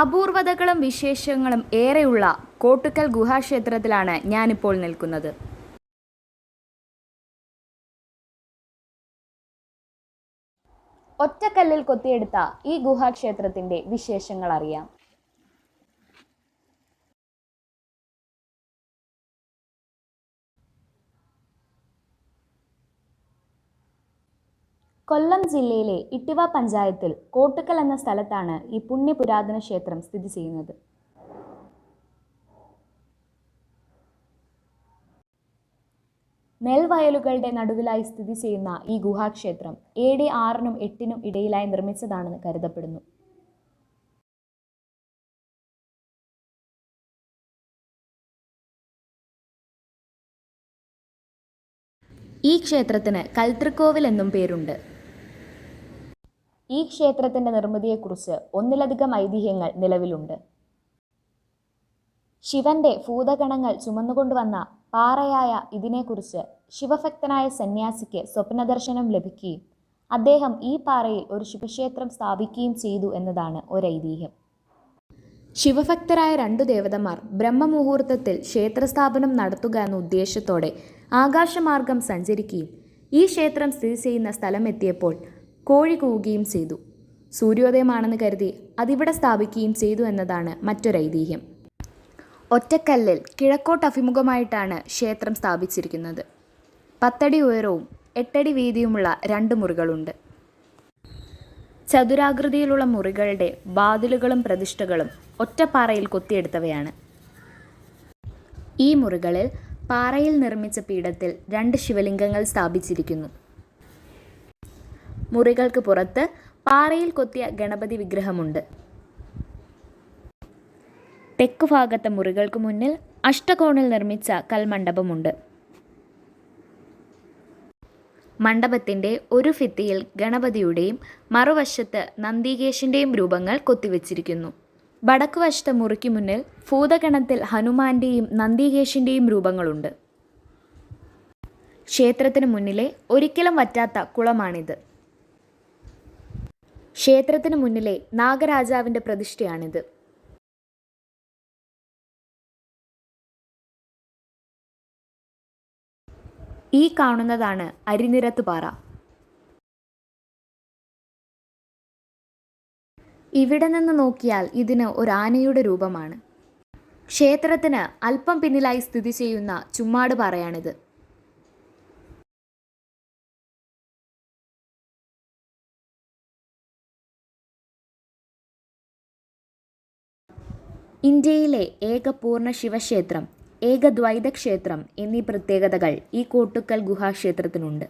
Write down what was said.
അപൂർവതകളും വിശേഷങ്ങളും ഏറെയുള്ള കോട്ടുക്കൽ ഗുഹാക്ഷേത്രത്തിലാണ് ഞാനിപ്പോൾ നിൽക്കുന്നത്. ഒറ്റക്കല്ലിൽ കൊത്തിയെടുത്ത ഈ ഗുഹാക്ഷേത്രത്തിന്റെ വിശേഷങ്ങൾ അറിയാം കൊല്ലം ജില്ലയിലെ ഇട്ടിവ പഞ്ചായത്തിൽ കോട്ടുക്കൽ എന്ന സ്ഥലത്താണ് ഈ പുണ്യ പുരാതന ക്ഷേത്രം സ്ഥിതി ചെയ്യുന്നത്. നെൽവയലുകളുടെ നടുവിലായി സ്ഥിതി ചെയ്യുന്ന ഈ ഗുഹാക്ഷേത്രം എ ഡി ആറിനും എട്ടിനും ഇടയിലായി നിർമ്മിച്ചതാണെന്ന് കരുതപ്പെടുന്നു. ഈ ക്ഷേത്രത്തിന് കൽത്തൃക്കോവിൽ എന്നും പേരുണ്ട്. ഈ ക്ഷേത്രത്തിന്റെ നിർമ്മിതിയെക്കുറിച്ച് ഒന്നിലധികം ഐതിഹ്യങ്ങൾ നിലവിലുണ്ട്. ശിവന്റെ ഭൂതഗണങ്ങൾ ചുമന്നുകൊണ്ടുവന്ന പാറയായ ഇതിനെക്കുറിച്ച് ശിവഭക്തനായ സന്യാസിക്ക് സ്വപ്നദർശനം ലഭിക്കുകയും അദ്ദേഹം ഈ പാറയിൽ ഒരു ശിവക്ഷേത്രം സ്ഥാപിക്കുകയും ചെയ്തു എന്നതാണ് ഒരൈതിഹ്യം. ശിവഭക്തരായ രണ്ടു ദേവതമാർ ബ്രഹ്മമുഹൂർത്തത്തിൽ ക്ഷേത്രസ്ഥാപനം നടത്തുക എന്ന ഉദ്ദേശത്തോടെ ആകാശമാർഗം സഞ്ചരിക്കുകയും ഈ ക്ഷേത്രം സ്ഥിതി ചെയ്യുന്ന സ്ഥലം എത്തിയപ്പോൾ കോഴി കൂവുകയും ചെയ്തു. സൂര്യോദയമാണെന്ന് കരുതി അതിവിടെ സ്ഥാപിക്കുകയും ചെയ്തു എന്നതാണ് മറ്റൊരൈതിഹ്യം ഒറ്റക്കല്ലിൽ കിഴക്കോട്ട് അഭിമുഖമായിട്ടാണ് ക്ഷേത്രം സ്ഥാപിച്ചിരിക്കുന്നത്. പത്തടി ഉയരവും എട്ടടി വീതിയുമുള്ള രണ്ട് മുറികളുണ്ട്. ചതുരാകൃതിയിലുള്ള മുറികളുടെ വാതിലുകളും പ്രതിഷ്ഠകളും ഒറ്റപ്പാറയിൽ കൊത്തിയെടുത്തവയാണ്. ഈ മുറികളിൽ പാറയിൽ നിർമ്മിച്ച പീഠത്തിൽ രണ്ട് ശിവലിംഗങ്ങൾ സ്ഥാപിച്ചിരിക്കുന്നു. മുറികൾക്ക് പുറത്ത് പാറയിൽ കൊത്തിയ ഗണപതി വിഗ്രഹമുണ്ട്. തെക്കു ഭാഗത്തെ മുറികൾക്ക് മുന്നിൽ അഷ്ടകോണിൽ നിർമ്മിച്ച കൽമണ്ഡപമുണ്ട്. മണ്ഡപത്തിന്റെ ഒരു ഫിത്തിയിൽ ഗണപതിയുടെയും മറുവശത്ത് നന്ദികേശന്റെയും രൂപങ്ങൾ കൊത്തിവെച്ചിരിക്കുന്നു. വടക്കുവശത്തെ മുറിക്ക് മുന്നിൽ ഭൂതഗണത്തിൽ ഹനുമാന്റെയും നന്ദികേശന്റെയും രൂപങ്ങളുണ്ട്. ക്ഷേത്രത്തിന് മുന്നിലെ ഒരിക്കലും വറ്റാത്ത കുളമാണിത്. ക്ഷേത്രത്തിന് മുന്നിലെ നാഗരാജാവിന്റെ പ്രതിഷ്ഠയാണിത്. ഈ കാണുന്നതാണ് അരിനിരത്ത് പാറ ഇവിടെ നിന്ന് നോക്കിയാൽ ഇതിന് ഒരു ആനയുടെ രൂപമാണ്. ക്ഷേത്രത്തിന് അല്പം പിന്നിലായി സ്ഥിതി ചെയ്യുന്ന ചുമ്മാട് പാറയാണിത്. ഇന്ത്യയിലെ ഏക പൂർണ ശിവക്ഷേത്രം ഏകദ്വൈത ക്ഷേത്രം എന്നീ പ്രത്യേകതകൾ ഈ കോട്ടുക്കൽ ഗുഹാക്ഷേത്രത്തിനുണ്ട്.